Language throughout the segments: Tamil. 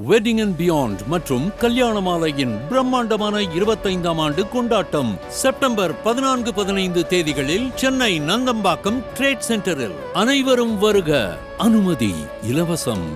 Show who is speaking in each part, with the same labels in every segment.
Speaker 1: வெட்டிங் அண்ட் பியாண்ட் மற்றும் கல்யாண மாலையின் பிரம்மாண்டமான இருபத்தைந்தாம் ஆண்டு கொண்டாட்டம் செப்டம்பர் பதினான்கு பதினைந்து தேதிகளில் சென்னை நந்தம்பாக்கம் ட்ரேட் சென்டரில் அனைவரும் வருக. அனுமதி இலவசம்.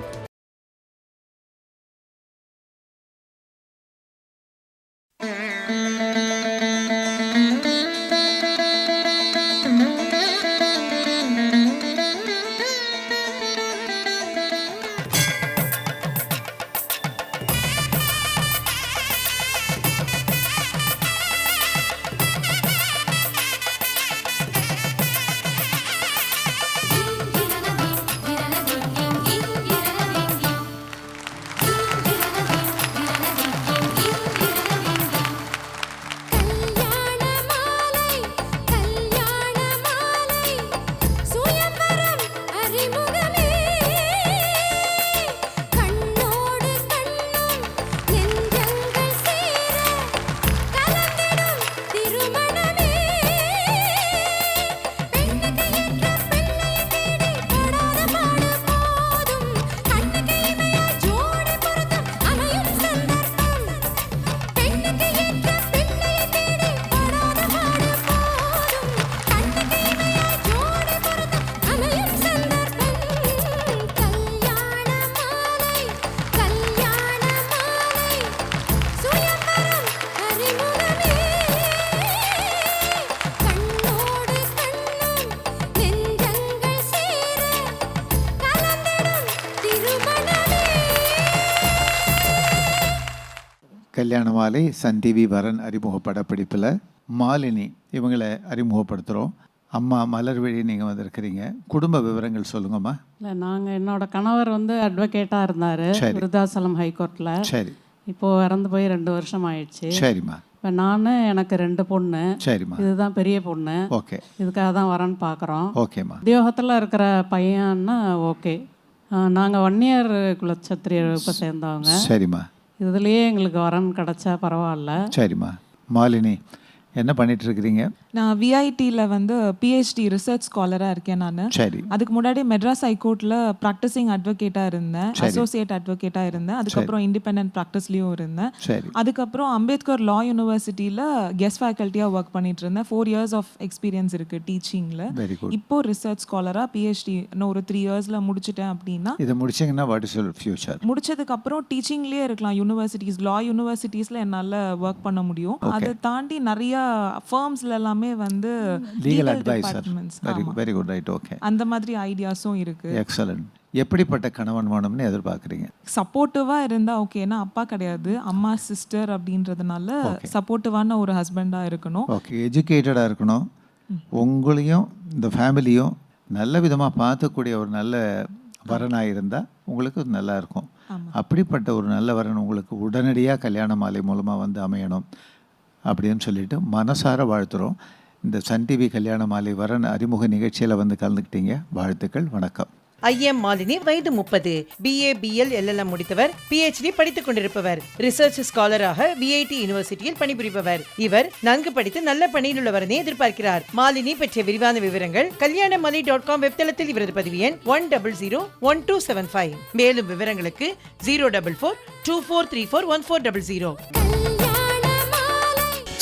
Speaker 2: கல்யாண மாலை
Speaker 3: சன் டிவி வரன் அறிமுக படப்பிடிப்பில் மாலினி இவங்களை அறிமுகப்படுத்துகிறோம் அம்மா மலர்விழி நீங்கள் வந்திருக்கிறீங்க. குடும்ப விவரங்கள் சொல்லுங்கம்மா.
Speaker 4: இல்லை நாங்கள் என்னோட கணவர் வந்து அட்வொகேட்டாக இருந்தார். விருதாசலம் ஹைகோர்ட்டில்
Speaker 3: சரி.
Speaker 4: இப்போது இறந்து போய் ரெண்டு வருஷம் ஆயிடுச்சு
Speaker 3: சரிம்மா.
Speaker 4: இப்போ நான் எனக்கு ரெண்டு பொண்ணு.
Speaker 3: சரிம்மா.
Speaker 4: இதுதான் பெரிய பொண்ணு.
Speaker 3: ஓகே.
Speaker 4: இதுக்காக தான் வரேன்னு பார்க்குறோம்
Speaker 3: ஓகேம்மா.
Speaker 4: உத்தியோகத்தில் இருக்கிற பையன்னா ஓகே. நாங்கள் ஒன் இயர் குலச்சத்திரிய இப்போ சேர்ந்தவங்க.
Speaker 3: சரிம்மா.
Speaker 4: இதுலேயே எங்களுக்கு வரன் கிடைச்சா பரவாயில்ல.
Speaker 3: சரிம்மா. மாலினி என்ன பண்ணிட்டு இருக்கிறீங்க
Speaker 5: நான் விஐடியில் வந்து பிஹெச்டி ரிசர்ச் ஸ்காலராக இருக்கேன் நான்.
Speaker 3: சரி.
Speaker 5: அதுக்கு முன்னாடி மெட்ராஸ் ஹைகோர்ட்டில் ப்ராக்டிசிங் அட்வொகேட்டாக இருந்தேன். அசோசியேட் அட்வொகேட்டாக இருந்தேன். அதுக்கப்புறம் இண்டிபெண்டன்ட் ப்ராக்டிஸ்லேயும் இருந்தேன்.
Speaker 3: சரி.
Speaker 5: அதுக்கப்புறம் அம்பேத்கர் லா யூனிவர்சிட்டியில் கெஸ்ட் ஃபேக்கல்ட்டியாக ஒர்க் பண்ணிட்டு இருந்தேன் ஃபோர் இயர்ஸ் ஆஃப் எக்ஸ்பீரியன்ஸ் இருக்குது டீச்சிங்கில் இப்போ ரிசர்ச் ஸ்காலராக பிஹெச்டி இன்னும் ஒரு த்ரீ இயர்ஸில் முடிச்சிட்டேன் அப்படின்னா
Speaker 3: இதை முடிச்சிங்கன்னா வாட் இஸ் ஃபியூச்சர்
Speaker 5: முடிச்சதுக்கப்புறம் டீச்சிங்லேயே இருக்கலாம். யூனிவர்சிட்டிஸ் லா யூனிவர்சிட்டிஸில் என்னால் ஒர்க் பண்ண முடியும். அதை தாண்டி நிறைய ஃபர்ம்ஸ்ல எல்லாமே வந்து
Speaker 3: legal adviser very. Very good right okay
Speaker 5: அந்த மாதிரி ஐடியாஸும் இருக்கு.
Speaker 3: எக்ஸலண்ட் எப்படிப்பட்ட கணவன் வேணும்னு எதிர்பார்க்குறீங்க?
Speaker 5: சப்போர்ட்டிவாக இருந்தால் ஓகே ஏன்னா அப்பா கிடையாது. அம்மா சிஸ்டர் அப்படின்றதுனால சப்போர்ட்டிவான ஒரு ஹஸ்பண்டாக இருக்கணும்.
Speaker 3: ஓகே எஜுகேட்டடாக இருக்கணும். உங்களையும் இந்த ஃபேமிலியும் நல்ல விதமாக பார்த்துக்கூடிய ஒரு நல்ல வரனாக இருந்தால் உங்களுக்கு நல்லா இருக்கும். அப்படிப்பட்ட ஒரு நல்ல வரன் உங்களுக்கு உடனடியாக கல்யாண மாலை மூலமாக வந்து அமையணும். அப்படின்னு சொல்லிட்டு மனசார வாழ்த்துறோம். இந்த சன் டிவி கல்யாண மாலை வரன் அறிமுக நிகழ்ச்சியில் வந்து கலந்துக்கிட்டீங்க. வாழ்த்துக்கள் வணக்கம்.
Speaker 6: ஐஎம் மாலினி வயது முப்பது. பிஏ பிஎல் எல்எல்எம் முடித்தவர். பிஹெச்டி படித்துக் கொண்டிருப்பவர். ரிசர்ச் ஸ்காலராக விஐடி யூனிவர்சிட்டியில் பணிபுரிபவர். இவர் நன்கு படித்து நல்ல பணியில் உள்ளவரனை எதிர்பார்க்கிறார். மாலினி பற்றிய விரிவான விவரங்கள் கல்யாணமாலி டாட் காம் வெப்தளத்தில் இவரது பதிவு எண் one double zero one two seven five. மேலும் விவரங்களுக்கு zero double four two four three four one four double zero.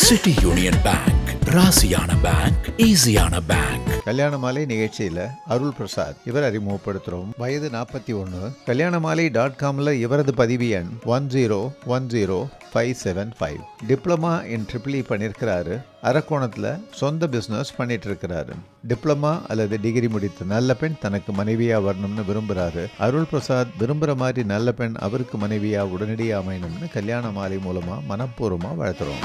Speaker 1: City union bank ராசியான பேங்க் ஈஸியான பேங்க்
Speaker 3: கல்யாண மாலை நிகழ்ச்சியில் அருள் பிரசாத் இவர் அறிமுகப்படுத்துகிறோம் வயது நாற்பத்தி ஒன்று கல்யாண மாலை டாட் காமில் இவரது பதிவு எண் one zero one zero five seven five diploma in triple பண்ணியிருக்கிறாரு அரக்கோணத்தில் சொந்த பிஸ்னஸ் பண்ணிட்டு இருக்கிறாரு டிப்ளமா அல்லது டிகிரி முடித்த நல்ல பெண் தனக்கு மனைவியாக வரணும்னு விரும்புகிறாரு அருள் பிரசாத் விரும்புகிற மாதிரி நல்ல பெண் அவருக்கு மனைவியாக உடனடியாக அமையணும்னு கல்யாண மாலை மூலமாக மனப்பூர்வமாக வாழ்த்துறோம்.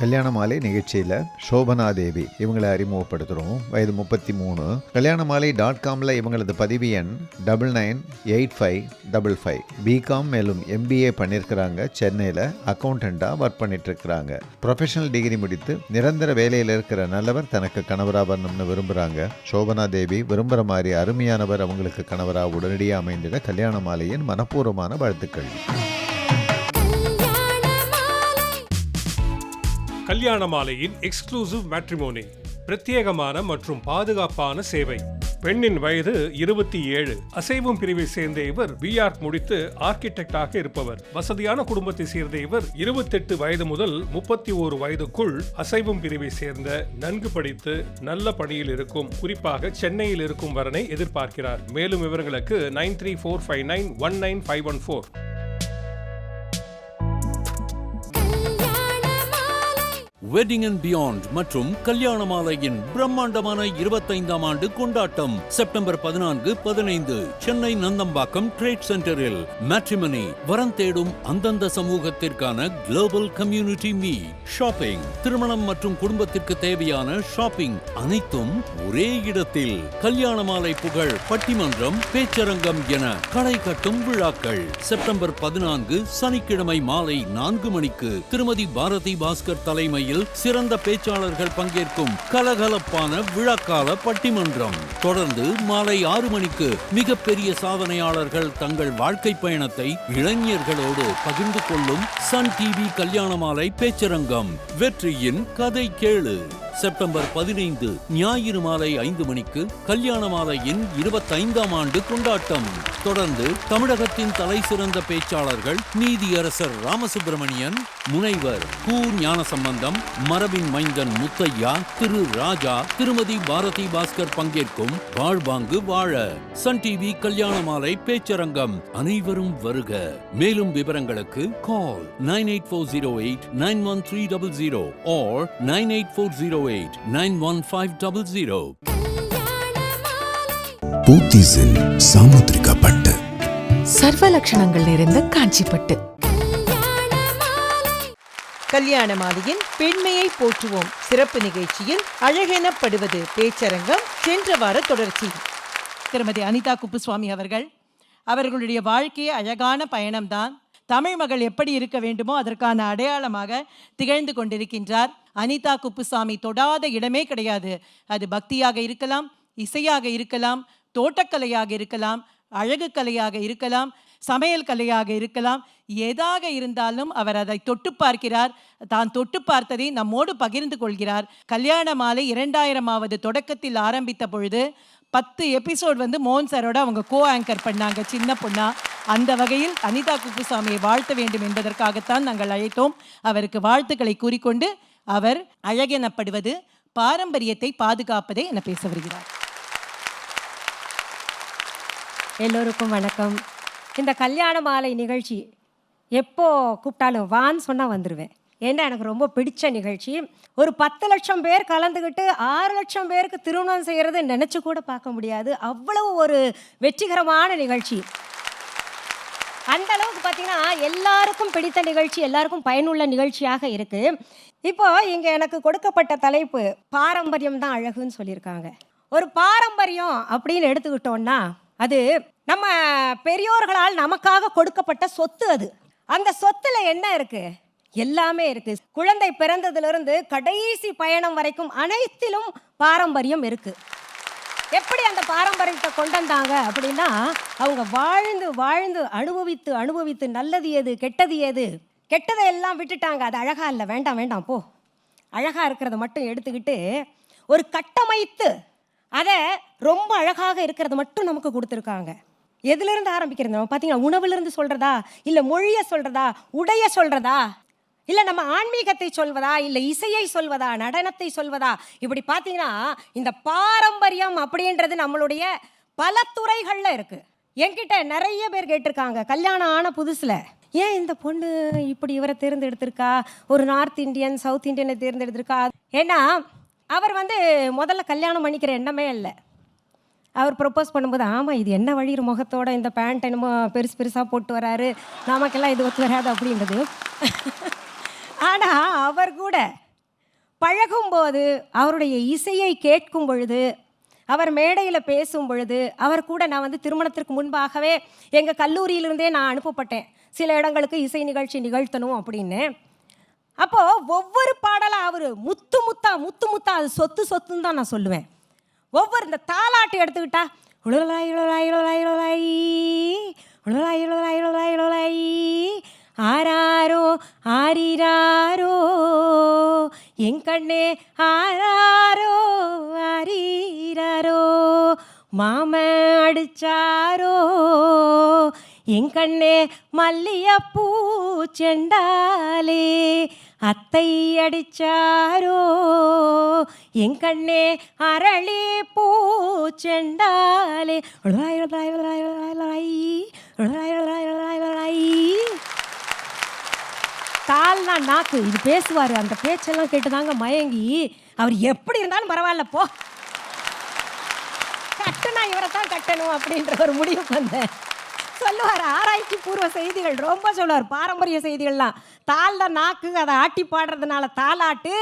Speaker 2: கல்யாண மாலை
Speaker 3: நிகழ்ச்சியில் சோபனா தேவி இவங்களை அறிமுகப்படுத்துகிறோம் வயது முப்பத்தி மூணு. கல்யாண மாலை டாட் காமில் இவங்களது பதிவு எண் double nine eight five double five BCom மேலும் எம்பிஏ பண்ணியிருக்கிறாங்க சென்னையில் அக்கௌண்டண்ட்டாக ஒர்க் பண்ணிட்டுருக்கிறாங்க. ப்ரொஃபஷனல் டிகிரி முடித்து நிரந்தர வேலையில் இருக்கிற நல்லவர் தனக்கு கணவராக வரணும்னு விரும்புகிறாங்க சோபனா தேவி விரும்புகிற மாதிரி அருமையானவர் அவங்களுக்கு கணவராக உடனடியாக அமைந்திட கல்யாண மாலையின் மனப்பூர்வமான வாழ்த்துக்கள்.
Speaker 2: கல்யாண
Speaker 7: மாலையின் எக்ஸ்க்ளூசிவ் மேட்ரிமோனி பிரத்யேகமான மற்றும் பாதுகாப்பான சேவை. பெண்ணின் வயது இருபத்தி ஏழு. அசைவும் பிரிவை சேர்ந்த இவர் பிஆர்க் முடித்து ஆர்கிடெக்டாக இருப்பவர். வசதியான குடும்பத்தை சேர்ந்த இவர் இருபத்தெட்டு வயது முதல் முப்பத்தி ஓரு வயதுக்குள் அசைவும் பிரிவை சேர்ந்த நன்கு படித்து நல்ல பணியில் இருக்கும் குறிப்பாக சென்னையில் இருக்கும் வரனை எதிர்பார்க்கிறார். மேலும் விவரங்களுக்கு nine three four five nine one nine five one four.
Speaker 8: Wedding and beyond மற்றும் கல்யாண மாலையின் பிரம்மாண்டமான இருபத்தைந்தாம் ஆண்டு கொண்டாட்டம். செப்டம்பர் பதினான்கு பதினைந்து சென்னை நந்தம்பாக்கம் ட்ரேட் சென்டரில் மேட்ரிமனி வரம் தேடும் அந்தந்த சமூகத்திற்கான குளோபல் கம்யூனிட்டி மீ ஷாப்பிங் திருமணம் மற்றும் குடும்பத்திற்கு தேவையான ஷாப்பிங் அனைத்தும் ஒரே இடத்தில். கல்யாண மாலை புகழ் பட்டிமன்றம் பேச்சரங்கம் என களை கட்டும் விழாக்கள். செப்டம்பர் பதினான்கு சனிக்கிழமை மாலை நான்கு மணிக்கு திருமதி பாரதி பாஸ்கர் தலைமையில் சிறந்த பேச்சாளர்கள் பங்கேற்கும் கலகலப்பான விழாக்கால பட்டிமன்றம். தொடர்ந்து மாலை ஆறு மணிக்கு மிகப்பெரிய சாதனையாளர்கள் தங்கள் வாழ்க்கை பயணத்தை இளைஞர்களோடு பகிர்ந்து கொள்ளும் சன் டிவி கல்யாண மாலை பேச்சரங்கம். வெற்றியின் கதை கேளு. செப்டம்பர் பதினைந்து ஞாயிறு மாலை ஐந்து மணிக்கு கல்யாண மாலையின் இருபத்தைந்தாம் ஆண்டு கொண்டாட்டம். தொடர்ந்து தமிழகத்தின் தலை சிறந்த பேச்சாளர்கள் நீதியரசர் ராமசுப்பிரமணியன் முனைவர் கு ஞானசம்பந்தம் மரபின் மைந்தன் முத்தையா திரு ராஜா திருமதி பாரதி பாஸ்கர் பங்கேற்கும் வாழ்வாங்கு வாழ. சன் டிவி கல்யாண மாலை பேச்சரங்கம் அனைவரும் வருக. மேலும் விவரங்களுக்கு call nine eight four zero eight nine one three double zero or nine eight four zero eight nine one five double zero
Speaker 2: Kalyana Malai
Speaker 9: போத்தீஸில் சாமுத்திரிகா பட்டு
Speaker 10: சர்வ லட்சணங்கள் நிறைந்த
Speaker 2: மாலை
Speaker 6: கல்யாண மாலையின் பெண்மையை போற்றுவோம். சிறப்பு நிகழ்ச்சியில் அழகெனப்படுவது பேச்சரங்கம் சென்ற வார தொடர்ச்சி. திருமதி அனிதா குப்புசுவாமி அவர்கள் அவர்களுடைய வாழ்க்கையே அழகான பயணம்தான். தமிழ் மகள் எப்படி இருக்க வேண்டுமோ அதற்கான அடையாளமாக திகழ்ந்து கொண்டிருக்கின்றார். அனிதா குப்புசாமி தொடாத இடமே கிடையாது. அது பக்தியாக இருக்கலாம் இசையாக இருக்கலாம் தோட்டக்கலையாக இருக்கலாம் அழகு கலையாக இருக்கலாம் சமையல் கலையாக இருக்கலாம். எதாக இருந்தாலும் அவர் அதை தொட்டு பார்க்கிறார். தான் தொட்டு பார்த்ததை நம்மோடு பகிர்ந்து கொள்கிறார். கல்யாண மாலை இரண்டாயிரமாவது தொடக்கத்தில் ஆரம்பித்த பொழுது பத்து எபிசோட் வந்து மோகன் சாரோட அவங்க கோ ஆங்கர் பண்ணாங்க சின்ன பொண்ணா. அந்த வகையில் அனிதா குப்புசாமியை வாழ்த்த வேண்டும் என்பதற்காகத்தான் நாங்கள் அழைத்தோம். அவருக்கு வாழ்த்துக்களை கூறிக்கொண்டு அவர் அழகெனப்படுவது பாரம்பரியத்தை பாதுகாப்பதே என பேச வருகிறார்.
Speaker 11: எல்லோருக்கும் வணக்கம். இந்த கல்யாண மாலை நிகழ்ச்சி எப்போ கூப்பிட்டாலும் வான்னு சொன்னால் வந்துடுவேன் ஏன்னா எனக்கு ரொம்ப பிடிச்ச நிகழ்ச்சி. ஒரு பத்து லட்சம் பேர் கலந்துக்கிட்டு ஆறு லட்சம் பேருக்கு திருமணம் செய்கிறது நினச்சி கூட பார்க்க முடியாது. அவ்வளவு ஒரு வெற்றிகரமான நிகழ்ச்சி. அந்த அளவுக்கு பார்த்தீங்கன்னா எல்லாருக்கும் பிடித்த நிகழ்ச்சி எல்லாருக்கும் பயனுள்ள நிகழ்ச்சியாக இருக்குது இப்போ இங்க எனக்கு கொடுக்கப்பட்ட தலைப்பு பாரம்பரியம் தான் அழகுன்னு சொல்லியிருக்காங்க. ஒரு பாரம்பரியம் அப்படின்னு எடுத்துக்கிட்டோம்னா அது நம்ம பெரியோர்களால் நமக்காக கொடுக்கப்பட்ட சொத்து அது. அந்த சொத்துல என்ன இருக்கு? எல்லாமே இருக்கு. குழந்தை பிறந்ததுலேருந்து கடைசி பயணம் வரைக்கும் அனைத்திலும் பாரம்பரியம் இருக்கு. எப்படி அந்த பாரம்பரியத்தை கொண்டு வந்தாங்க அப்படின்னா அவங்க வாழ்ந்து வாழ்ந்து அனுபவித்து அனுபவித்து நல்லது எது கெட்டது எது கெட்டதை எல்லாம் விட்டுட்டாங்க. அது அழகாக இல்லை. வேண்டாம் வேண்டாம் போ. அழகாக இருக்கிறத மட்டும் எடுத்துக்கிட்டு ஒரு கட்டமைத்து அதை ரொம்ப அழகாக இருக்கிறத மட்டும் நமக்கு கொடுத்துருக்காங்க. எதுலேருந்து ஆரம்பிக்கிறது? நம்ம பார்த்தீங்கன்னா உணவுலேருந்து சொல்கிறதா இல்லை மொழியை சொல்கிறதா உடைய சொல்கிறதா இல்லை நம்ம ஆன்மீகத்தை சொல்வதா? இல்லை இசையை சொல்வதா? நடனத்தை சொல்வதா? இப்படி பார்த்தீங்கன்னா இந்த பாரம்பரியம் அப்படின்றது நம்மளுடைய பல துறைகளில் இருக்குது என்கிட்ட நிறைய பேர் கேட்டிருக்காங்க. கல்யாணம் ஆன புதுசில். ஏன் இந்த பொண்ணு இப்படி இவரை தேர்ந்தெடுத்திருக்கா? ஒரு நார்த் இந்தியன் சவுத் இந்தியனை தேர்ந்தெடுத்திருக்கா? ஏன்னா அவர் வந்து முதல்ல கல்யாணம் பண்ணிக்கிற எண்ணமே இல்லை. அவர் ப்ரப்போஸ் பண்ணும்போது ஆமாம் இது என்ன வழிகிற முகத்தோட இந்த பேண்ட் என்னமோ பெருசு பெருசாக போட்டு வராரு. நமக்கெல்லாம் இது ஒத்து வராது அப்படின்றது. ஆனால் அவர் கூட பழகும்போது அவருடைய இசையை கேட்கும் பொழுது அவர் மேடையில் பேசும் பொழுது அவர் கூட நான் வந்து திருமணத்திற்கு முன்பாகவே எங்கள் கல்லூரியிலிருந்தே நான் அனுப்பப்பட்டேன். சில இடங்களுக்கு இசை நிகழ்ச்சி நிகழ்த்தணும் அப்படின்னு. அப்போது ஒவ்வொரு பாடலாக அவர் முத்து முத்தா முத்து முத்தா அது சொத்து சொத்துன்னு தான் நான் சொல்லுவேன். ஒவ்வொரு இந்த தாலாட்டு எடுத்துக்கிட்டா உழலாய் இழலாய் இழலாய் இழலாய் உழலாய் இழலாய் இழலாய் இழலாய் ஆராரோ ஆரிராரோ என் கண்ணே ஆராரோ ஆரீராரோ மாம அடிச்சாரோ என் கண்ணே பூ செண்டாலே அத்தை அடிச்சாரோ? என் கண்ணே அரளி பூ செண்டாலே கால்னா நாக்கு. இது பேசுவார். அந்த பேச்செல்லாம் கேட்டு தாங்க மயங்கி. அவர் எப்படி இருந்தாலும் பரவாயில்ல போ. கட்டுனா இவரை தான் கட்டணும் அப்படின்ற ஒரு முடிவு வந்தேன். சொல்லுவார் ஆராய்ச்சி பூர்வ செய்திகள் ரொம்ப சொல்லுவார் பாரம்பரிய செய்திகள்லாம். தாளில் நாக்கு அதை ஆட்டி பாடுறதுனால தாளாட்டு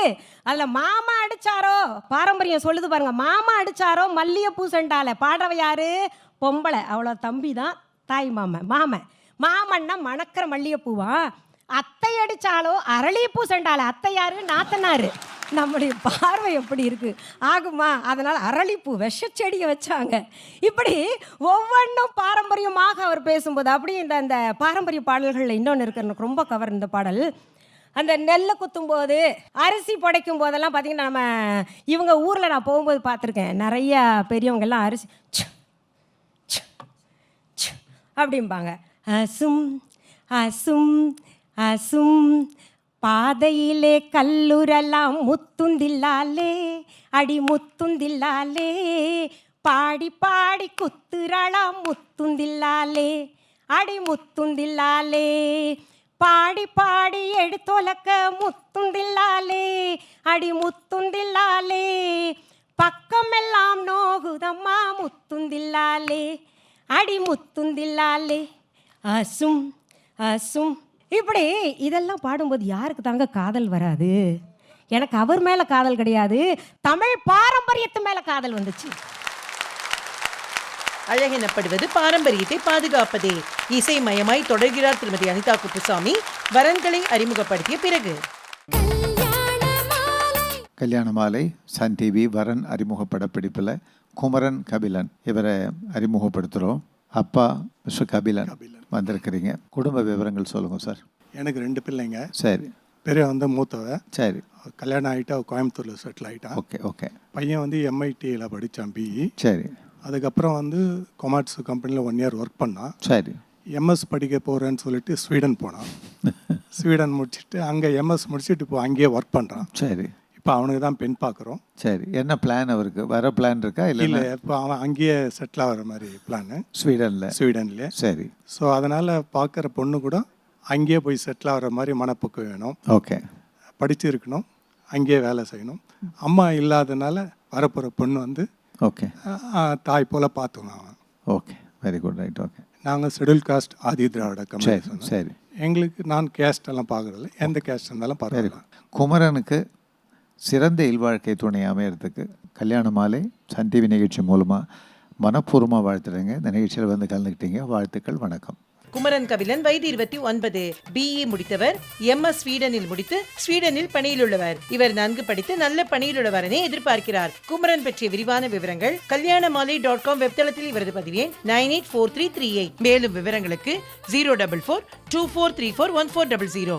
Speaker 11: அதில் மாமா அடிச்சாரோ? பாரம்பரியம் சொல்லுது பாருங்க மாமா அடிச்சாரோ? மல்லிகைப்பூ செண்டால. பாடுறவ யாரு? பொம்பளை. அவ்வளோ தம்பி தான் தாய் மாமன் மாமன். மாமன்னா மணக்கிற மல்லிகைப்பூவா? அத்தை அடித்தாலோ அரளிப்பூ செண்டால. அத்தை யாரு? நாத்தனாரு. நம்முடைய பார்வை எப்படி இருக்கு? ஆகுமா? அதனால் அரளிப்பூ விஷச்செடியை வச்சாங்க. இப்படி ஒவ்வொன்றும் பாரம்பரியமாக அவர் பேசும்போது அப்படியே இந்த அந்த பாரம்பரிய பாடல்களில் இன்னொன்று இருக்கு. எனக்கு ரொம்ப கவர் இந்த பாடல். அந்த நெல்லை குத்தும்போது அரிசி புடைக்கும் போதெல்லாம் பார்த்தீங்கன்னா நம்ம இவங்க ஊரில் நான் போகும்போது பார்த்துருக்கேன். நிறைய பெரியவங்க எல்லாம் அரிசி அப்படிம்பாங்க. அசும் அசும் அசும் பாதையிலே கல்லுரலாம் முத்துந்தில்லாலே அடி முத்துந்தில்லாலே பாடி பாடி குத்துறலாம் முத்துந்தில்லாலே அடி முத்துந்தில்லாலே பாடி பாடி எடுத்தொலக்க முத்துந்தில்லாலே அடி முத்துந்தில்லாலே பக்கமெல்லாம் நோகுதம்மா முத்துந்தில்லாலே அடி முத்துந்தில்லாலே. அசும் அசும் இப்படி இதெல்லாம் பாடும்போது யாருக்கு தாங்க காதல் வராது? எனக்கு அவர் மேலே காதல் கிடையாது. தமிழ் பாரம்பரியத்து மேலே காதல் வந்துச்சு.
Speaker 6: அழகெனப்படுவது பாரம்பரியத்தை பாதுகாப்பதே. இசைமயமாய் தொடர்கிறார் திருமதி அனிதா குப்புசாமி. வரன்களை அறிமுகப்படுத்திய பிறகு.
Speaker 3: கல்யாண மாலை சன் டிவி வரன் அறிமுக படப்பிடிப்பில் குமரன் கபிலன் இவரை அறிமுகப்படுத்துகிறோம் அப்பா மிஸ்டர் கபிலன் வந்திருக்கிறீங்க. குடும்ப விவரங்கள் சொல்லுங்கள் சார்.
Speaker 12: எனக்கு ரெண்டு பிள்ளைங்க.
Speaker 3: சரி.
Speaker 12: பெரிய வந்து மூத்தவ.
Speaker 3: சரி.
Speaker 12: கல்யாணம் ஆகிட்டு கோயம்புத்தூரில் செட்டில் ஆகிட்டான்
Speaker 3: ஓகே ஓகே.
Speaker 12: பையன் வந்து எம்ஐடியில் படித்தான் பிஇ
Speaker 3: சரி.
Speaker 12: அதுக்கப்புறம் வந்து கொமர்ஸ் கம்பெனியில் ஒன் இயர் ஒர்க் பண்ணான்.
Speaker 3: சரி.
Speaker 12: எம்எஸ் படிக்க போகிறேன்னு சொல்லிட்டு ஸ்வீடன் போனான். ஸ்வீடன் முடிச்சுட்டு அங்கே எம்எஸ் முடிச்சுட்டு இப்போ அங்கேயே ஒர்க் பண்ணுறான்
Speaker 3: சரி.
Speaker 12: இப்போ அவனுக்கு தான் பெண் பார்க்குறோம்.
Speaker 3: சரி. என்ன பிளான் அவருக்கு? வர பிளான் இருக்கா
Speaker 12: இல்லை
Speaker 3: இல்லை
Speaker 12: இப்போ அவன் அங்கேயே செட்டில் ஆகிற மாதிரி பிளானு
Speaker 3: ஸ்வீடனில்.
Speaker 12: ஸ்வீடன்லேயே.
Speaker 3: சரி.
Speaker 12: ஸோ அதனால் பார்க்குற பொண்ணு கூட அங்கேயே போய் செட்டில் ஆகிற மாதிரி மனப்போக்கு வேணும்.
Speaker 3: ஓகே.
Speaker 12: படிச்சிருக்கணும். அங்கேயே வேலை செய்யணும். அம்மா இல்லாதனால வரப்போகிற பொண்ணு வந்து
Speaker 3: ஓகே.
Speaker 12: தாய் போல் பார்த்துக்கணும் அவன்.
Speaker 3: Okay. Very good right okay
Speaker 12: நாங்கள் ஷெடியூல் காஸ்ட் ஆதி திராவிட
Speaker 3: சரி.
Speaker 12: கம்யூனிஸ்ட்
Speaker 3: சரி.
Speaker 12: எங்களுக்கு நான் கேஸ்ட் எல்லாம் பார்க்குறதில்ல. எந்த கேஸ்ட் இருந்தாலும்
Speaker 3: குட் குமரனுக்கு சிறந்த இல்வாழ்க்கை துணை அமையறதுக்கு கல்யாண மாலை சன் டிவி நிகழ்ச்சி மூலமாக மனப்பூர்வமாக வாழ்த்துறேங்க. இந்த நிகழ்ச்சியில் வந்து கலந்துக்கிட்டீங்க வாழ்த்துக்கள் வணக்கம்.
Speaker 6: குமரன் கபிலன் வயது இருபத்தி ஒன்பது. பிஇ முடித்தவர் எம்எஸ் ஸ்வீடனில் முடித்து ஸ்வீடனில் பணியில் உள்ளவர். இவர் நன்கு படித்து நல்ல பணியில் உள்ளவரனே எதிர்பார்க்கிறார். குமரன் பற்றிய விரிவான விவரங்கள் கல்யாண மாலை டாட் காம் வெப்தளத்தில் இவரது பதிவு எண் nine eight four three three eight. மேலும் விவரங்களுக்கு zero double four two four three four one four double zero.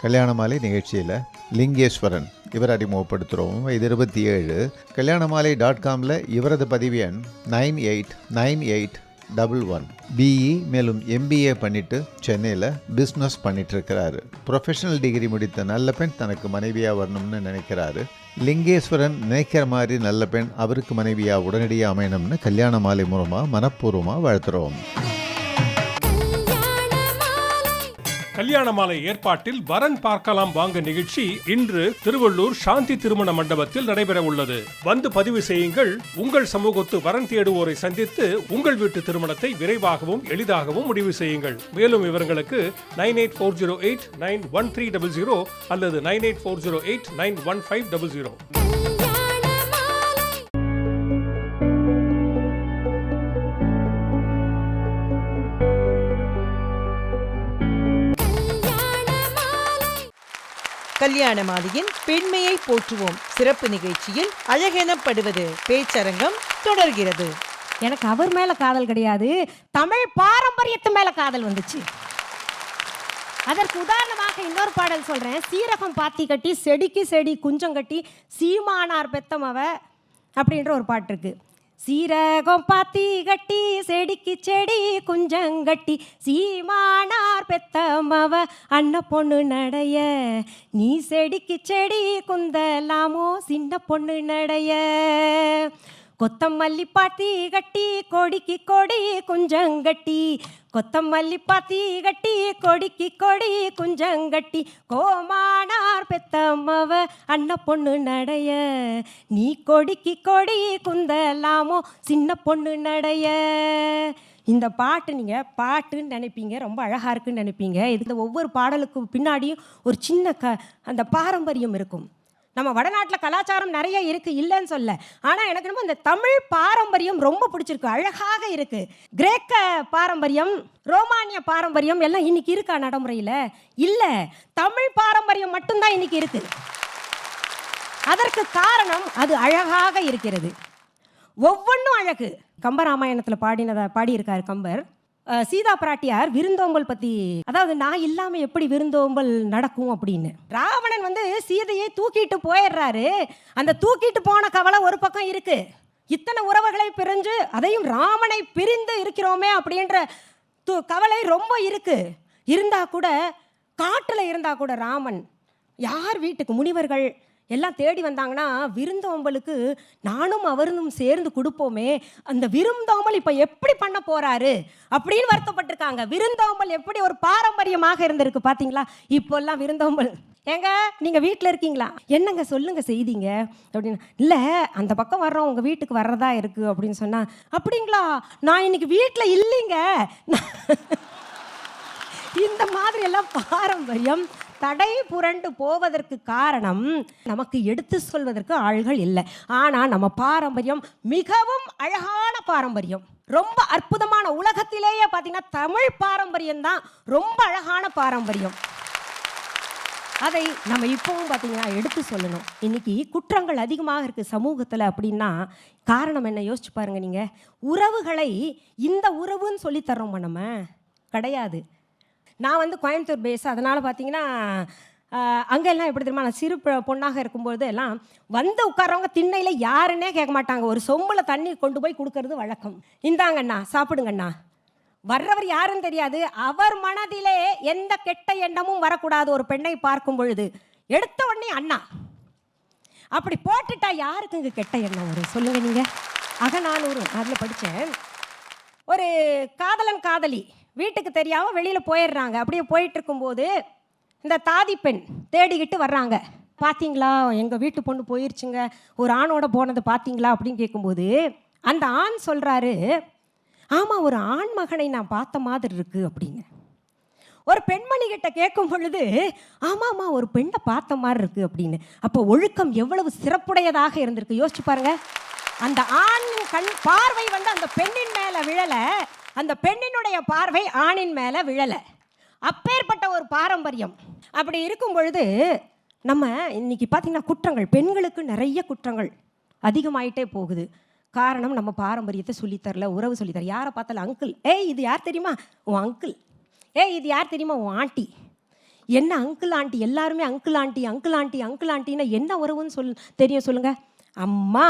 Speaker 3: Kalyana Malai நிகழ்ச்சியில் லிங்கேஸ்வரன் இவர் அறிமுகப்படுத்துகிறோம் இது இருபத்தி ஏழு. கல்யாணமாலை டாட் காமில் இவரது பதிவு எண் nine eight nine eight double one. BE மேலும் எம்பிஏ பண்ணிட்டு சென்னையில் பிஸ்னஸ் பண்ணிட்டுருக்கிறாரு. ப்ரொஃபஷனல் டிகிரி முடித்த நல்ல பெண் தனக்கு மனைவியாக வரணும்னு நினைக்கிறாரு. லிங்கேஸ்வரன் நினைக்கிற மாதிரி நல்ல பெண் அவருக்கு மனைவியாக உடனடியாக அமையணும்னு கல்யாண மாலை மூலமாக மனப்பூர்வமாக வாழ்த்துறோம்.
Speaker 7: கல்யாண மாலை ஏற்பாட்டில் வரன் பார்க்கலாம் வாங்க நிகழ்ச்சி இன்று திருவள்ளூர் சாந்தி திருமண மண்டபத்தில் நடைபெற உள்ளது. வந்து பதிவு செய்யுங்கள். உங்கள் சமூகத்து வரன் தேடுவோரை சந்தித்து உங்கள் வீட்டு திருமணத்தை விரைவாகவும் எளிதாகவும் முடிவு செய்யுங்கள். மேலும் விவரங்களுக்கு nine eight four zero eight nine one three double zero அல்லது nine eight four zero eight nine one five double zero.
Speaker 6: கல்யாண மாலையின் பெண்மையை போற்றுவோம். சிறப்பு நிகழ்ச்சியில் அழகெனப்படுவது பேச்சரங்கம் தொடர்கிறது.
Speaker 11: எனக்கு அவர் மேல காதல் கிடையாது. தமிழ் பாரம்பரியத்து மேல காதல் வந்துச்சு. அதற்கு உதாரணமாக இன்னொரு பாடல் சொல்றேன். சீரகம் பாத்தி கட்டி செடிக்கு செடி குஞ்சம் கட்டி சீமானார் பெத்தமவ அப்படின்ற ஒரு பாட்டு இருக்கு. சீரகம் பாத்தி கட்டி செடிக்கு செடி குஞ்சங்கட்டி சீமானார் பெத்தமவ அண்ண பொண்ணு நடைய. நீ செடிக்கு செடி குந்தலாமோ சின்ன பொண்ணு நடைய. கொத்தமல்லி பாத்தி கட்டி கொடிக்கு கொடி குஞ்சங்கட்டி கொத்தமல்லி பாத்தி கட்டி கொடிக்கு கொடி குஞ்சங்கட்டி கோமானார் பெத்தம்மவ அண்ண பொண்ணு நடைய. நீ கொடிக்கு கொடி குந்தலாமோ சின்ன பொண்ணு நடைய. இந்த பாட்டு நீங்கள் பாட்டுன்னு நினைப்பீங்க ரொம்ப அழகாக இருக்குன்னு நினைப்பீங்க. இதில் ஒவ்வொரு பாடலுக்கும் பின்னாடியும் ஒரு சின்ன க அந்த பாரம்பரியம் இருக்கும். நம்ம வடநாட்டில் கலாச்சாரம் நிறைய இருக்குது இல்லைன்னு சொல்ல. ஆனால் எனக்கு ரொம்ப இந்த தமிழ் பாரம்பரியம் ரொம்ப பிடிச்சிருக்கு அழகாக இருக்குது கிரேக்க பாரம்பரியம் ரோமானிய பாரம்பரியம் எல்லாம் இன்னைக்கு இருக்கா நடைமுறையில்? இல்லை தமிழ் பாரம்பரியம் மட்டும்தான் இன்னைக்கு இருக்குது அதற்கு காரணம் அது அழகாக இருக்கிறது. ஒவ்வொன்றும் அழகு. கம்பராமாயணத்தில் பாடினதை பாடியிருக்கார் கம்பர். சீதா பிராட்டியார் விருந்தோம்பல் பற்றி அதாவது நான் இல்லாமல் எப்படி விருந்தோம்பல் நடக்கும் அப்படின்னு. ராவணன் வந்து சீதையை தூக்கிட்டு போயிடுறாரு. அந்த தூக்கிட்டு போன கவலை ஒரு பக்கம் இருக்கு. இத்தனை உறவுகளை பிரிஞ்சு அதையும் ராமனை பிரிந்து இருக்கிறோமே அப்படின்ற து கவலை ரொம்ப இருக்கு. இருந்தா கூட காட்டில் இருந்தா கூட ராமன் யார் வீட்டுக்கு முனிவர்கள் எல்லாம் தேடி வந்தாங்கன்னா விருந்தோம்பலுக்கு நானும் அவரும் சேர்ந்து கொடுப்போமே. அந்த விருந்தோம்பல் இப்போ எப்படி பண்ண போறாரு அப்படின்னு வருத்தப்பட்டிருக்காங்க. விருந்தோம்பல் எப்படி ஒரு பாரம்பரியமாக இருந்திருக்கு பார்த்தீங்களா இப்போல்லாம் விருந்தோம்பல். ஏங்க நீங்கள் வீட்டில் இருக்கீங்களா? என்னங்க சொல்லுங்க செய்திங்க? அப்படின்னு. இல்லை அந்த பக்கம் வர்றோம் உங்கள் வீட்டுக்கு வர்றதா இருக்கு அப்படின்னு சொன்னா அப்படிங்களா? நான் இன்னைக்கு வீட்டில் இல்லைங்க. இந்த மாதிரி எல்லாம் பாரம்பரியம். தடை புரண்டு போவதற்கு காரணம் நமக்கு எடுத்து சொல்வதற்கு ஆள்கள் இல்லை. ஆனால் நம்ம பாரம்பரியம் மிகவும் அழகான பாரம்பரியம். ரொம்ப அற்புதமான உலகத்திலேயே பார்த்தீங்கன்னா தமிழ் பாரம்பரியம் தான் ரொம்ப அழகான பாரம்பரியம். அதை நம்ம இப்போவும் பார்த்தீங்கன்னா எடுத்து சொல்லணும். இன்னைக்கு குற்றங்கள் அதிகமாக இருக்குது சமூகத்தில் அப்படின்னா காரணம் என்ன? யோசிச்சு பாருங்க நீங்கள் உறவுகளை இந்த உறவுன்னு சொல்லி தர்றோமா நம்ம? கிடையாது. நான் வந்து கோயம்புத்தூர் பேஸ் அதனால் பார்த்தீங்கன்னா அங்கெல்லாம் எப்படி தெரியுமா நான் சிறு பொண்ணாக இருக்கும்போது எல்லாம் வந்து உட்கார்றவங்க திண்ணையில் யாருன்னே கேட்க மாட்டாங்க. ஒரு சொம்பில் தண்ணி கொண்டு போய் கொடுக்கறது வழக்கம். இந்தாங்கண்ணா சாப்பிடுங்கண்ணா வர்றவர் யாருன்னு தெரியாது. அவர் மனதிலே எந்த கெட்ட எண்ணமும் வரக்கூடாது. ஒரு பெண்ணை பார்க்கும் பொழுது எடுத்த உடனே அண்ணா. அப்படி போட்டுட்டா யாருக்கு இங்கே கெட்ட எண்ணம் வரும்? சொல்லுங்க நீங்க. அகநானூறு அதில் படித்தேன் ஒரு காதலன் காதலி. வீட்டுக்கு தெரியாமல் வெளியில் போயிடுறாங்க. அப்படியே போயிட்டு இருக்கும்போது இந்த தாதி பெண் தேடிக்கிட்டு வர்றாங்க. பார்த்தீங்களா எங்கள் வீட்டு பொண்ணு போயிருச்சுங்க. ஒரு ஆணோட போனது பார்த்தீங்களா அப்படின்னு கேட்கும்போது அந்த ஆண் சொல்கிறாரு ஆமாம் ஒரு ஆண் மகனை நான் பார்த்த மாதிரி இருக்கு அப்படிங்க ஒரு பெண்மணி கிட்ட கேட்கும் பொழுது ஆமாம்மா ஒரு பெண்ணை பார்த்த மாதிரி இருக்கு அப்படின்னு. அப்போ ஒழுக்கம் எவ்வளவு சிறப்புடையதாக இருந்திருக்கு. யோசிச்சு பாருங்க. அந்த ஆணின் கண் பார்வை வந்து அந்த பெண்ணின் மேலே விழலை. அந்த பெண்ணினுடைய பார்வை ஆணின் மேலே விழலை. அப்பேற்பட்ட ஒரு பாரம்பரியம். அப்படி இருக்கும் பொழுது நம்ம இன்னைக்கு பார்த்தீங்கன்னா குற்றங்கள் பெண்களுக்கு நிறைய குற்றங்கள் அதிகமாயிட்டே போகுது. காரணம் நம்ம பாரம்பரியத்தை சொல்லித்தரல உறவு சொல்லித்தர யாரை பார்த்தாலும் அங்கிள் ஏய் இது யார் தெரியுமா? உன் அங்கிள் ஏய் இது யார் தெரியுமா? உன் ஆண்டி என்ன அங்கிள் ஆண்டி எல்லாருமே uncle aunty uncle aunty uncle ஆண்டின்னா என்ன உறவுன்னு சொல் தெரியும் சொல்லுங்கள் அம்மா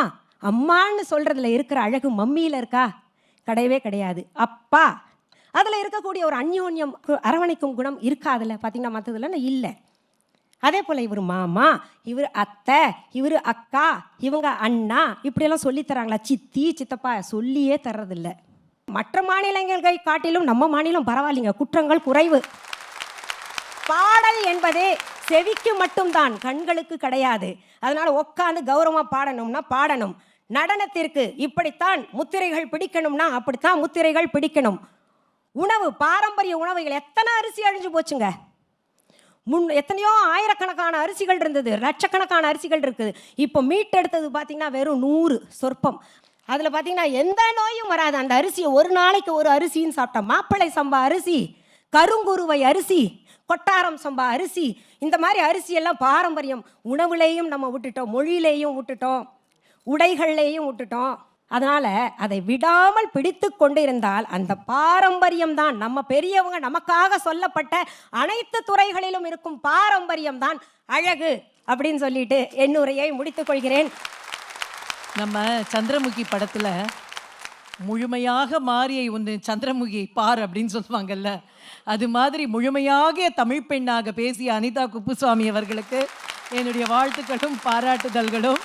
Speaker 11: அம்மான்னு சொல்கிறதுல இருக்கிற அழகு மம்மியில் இருக்கா? கிடையவே கிடையாது. அப்பா! அதில் இருக்கக்கூடிய ஒரு அந்யோன்யம் கு- அரவணைக்கும் குணம் இருக்காதுல்ல பார்த்தீங்கன்னா மற்றதுல இல்லை. அதே போல் இவர் மாமா இவர் அத்தை இவர் அக்கா இவங்க அண்ணா இப்படியெல்லாம் சொல்லித் தராங்களா சித்தி சித்தப்பா சொல்லியே தர்றதில்ல. மற்ற மாநிலங்களை காட்டிலும் நம்ம மாநிலம் பரவாயில்லைங்க. குற்றங்கள் குறைவு. பாடல் என்பதே செவிக்கு மட்டும்தான் கண்களுக்கு கிடையாது. அதனால் உட்காந்து கௌரவமாக பாடணும்னா பாடணும். நடனத்திற்கு இப்படித்தான் முத்திரைகள் பிடிக்கணும்னா அப்படித்தான் முத்திரைகள் பிடிக்கணும். உணவு பாரம்பரிய உணவுகள் எத்தனை அரிசி அழிஞ்சு போச்சுங்க. முன் எத்தனையோ ஆயிரக்கணக்கான அரிசிகள் இருந்தது லட்சக்கணக்கான அரிசிகள் இருக்குது. இப்போ மீட்டெடுத்தது பார்த்தீங்கன்னா வெறும் நூறு சொற்பம். அதில் பார்த்தீங்கன்னா எந்த நோயும் வராது. அந்த அரிசியை ஒரு நாளைக்கு ஒரு அரிசின்னு சாப்பிட்டா மாப்பிள்ளை சம்பா அரிசி கருங்குருவை அரிசி கொட்டாரம் சம்பா அரிசி இந்த மாதிரி அரிசியெல்லாம் பாரம்பரியம். உணவுலேயும் நம்ம விட்டுட்டோம் மொழியிலேயும் விட்டுட்டோம். உடைகள்லேயும் விட்டுட்டோம். அதனால் அதை விடாமல் பிடித்து கொண்டு இருந்தால் அந்த பாரம்பரியம் தான் நம்ம பெரியவங்க நமக்காக சொல்லப்பட்ட அனைத்து துறைகளிலும் இருக்கும் பாரம்பரியம் தான் அழகு அப்படின்னு சொல்லிட்டு என்னுரையை முடித்துக்கொள்கிறேன் முடித்துக் கொள்கிறேன்.
Speaker 6: நம்ம சந்திரமுகி படத்தில் முழுமையாக மாறிய ஒன்று சந்திரமுகி பார் அப்படின்னு சொல்லுவாங்கல்ல. அது மாதிரி முழுமையாக தமிழ் பெண்ணாக பேசிய அனிதா குப்புசுவாமி அவர்களுக்கு என்னுடைய வாழ்த்துக்களும் பாராட்டுதல்களும்.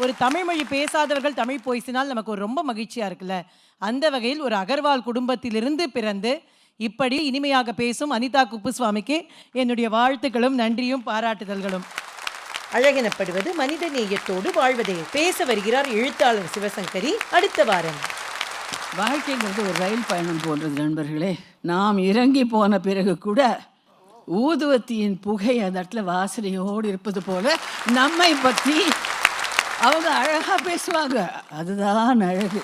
Speaker 6: ஒரு தமிழ் மொழி பேசாதவர்கள் தமிழ் பேசினால் நமக்கு ஒரு ரொம்ப மகிழ்ச்சியாக இருக்குல்ல? அந்த வகையில் ஒரு அகர்வால் குடும்பத்திலிருந்து பிறந்து இப்படி இனிமையாக பேசும் அனிதா குப்புசுவாமிக்கு என்னுடைய வாழ்த்துக்களும் நன்றியும் பாராட்டுதல்களும். அழகெனப்படுவது மனித நேயத்தோடு வாழ்வதே பேச வருகிறார் எழுத்தாளர் சிவசங்கரி. அடுத்த வாரம்.
Speaker 13: வாழ்க்கைங்கிறது ஒரு ரயில் பயணம் போன்றது நண்பர்களே. நாம் இறங்கி போன பிறகு கூட ஊதுவத்தியின் புகை அந்த இடத்துல வாசனையோடு இருப்பது போல நம்மை பற்றி அவங்க அழகாக பேசுவாங்க. அதுதான் அழகு.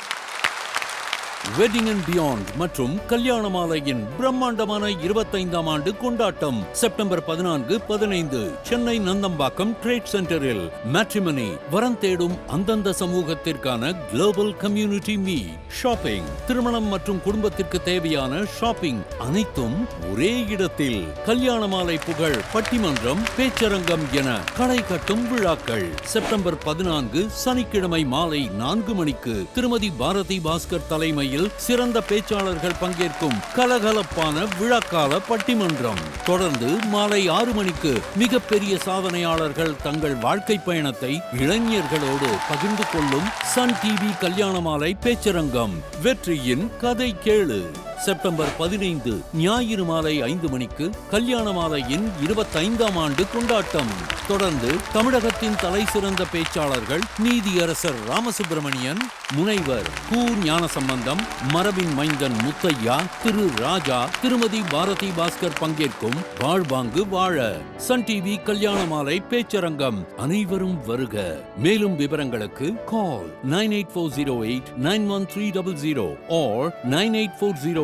Speaker 8: வெட்டிங் அண்ட் பியாண்ட் மற்றும் கல்யாண மாலையின் பிரம்மாண்டமான இருபத்தைந்தாம் ஆண்டு கொண்டாட்டம். செப்டம்பர் பதினான்கு பதினைந்து சென்னை நந்தம்பாக்கம் ட்ரேட் சென்டரில் மேட்ரிமனி வரம் தேடும் அந்தந்த சமூகத்திற்கான குளோபல் கம்யூனிட்டி மீ ஷாப்பிங் திருமணம் மற்றும் குடும்பத்திற்கு தேவையான ஷாப்பிங் அனைத்தும் ஒரே இடத்தில். கல்யாண மாலை புகழ் பட்டிமன்றம் பேச்சரங்கம் என களை கட்டும் விழாக்கள். செப்டம்பர் பதினான்கு சனிக்கிழமை மாலை நான்கு மணிக்கு திருமதி பாரதி பாஸ்கர் தலைமையில் சிறந்த பேச்சாளர்கள் பங்கேற்கும் கலகலப்பான விழாக்கால பட்டிமன்றம். தொடர்ந்து மாலை ஆறு மணிக்கு மிகப்பெரிய சாதனையாளர்கள் தங்கள் வாழ்க்கை பயணத்தை இளைஞர்களோடு பகிர்ந்து கொள்ளும் சன் டிவி கல்யாண மாலை பேச்சரங்கம். வெற்றியின் கதை கேளு. செப்டம்பர் பதினைந்து ஞாயிறு மாலை ஐந்து மணிக்கு கல்யாண மாலையின் இருபத்தைந்தாம் ஆண்டு கொண்டாட்டம். தொடர்ந்து தமிழகத்தின் தலை சிறந்த பேச்சாளர்கள் நீதியரசர் ராமசுப்பிரமணியன் முனைவர் கு. ஞானசம்பந்தம் மரபின் மைந்தன் முத்தையா திரு. ராஜா திருமதி பாரதி பாஸ்கர் பங்கேற்கும் வாழ்வாங்கு வாழ. சன் டிவி கல்யாண மாலை பேச்சரங்கம் அனைவரும் வருக. மேலும் விவரங்களுக்கு call nine eight four zero eight nine one three double zero or nine eight four zero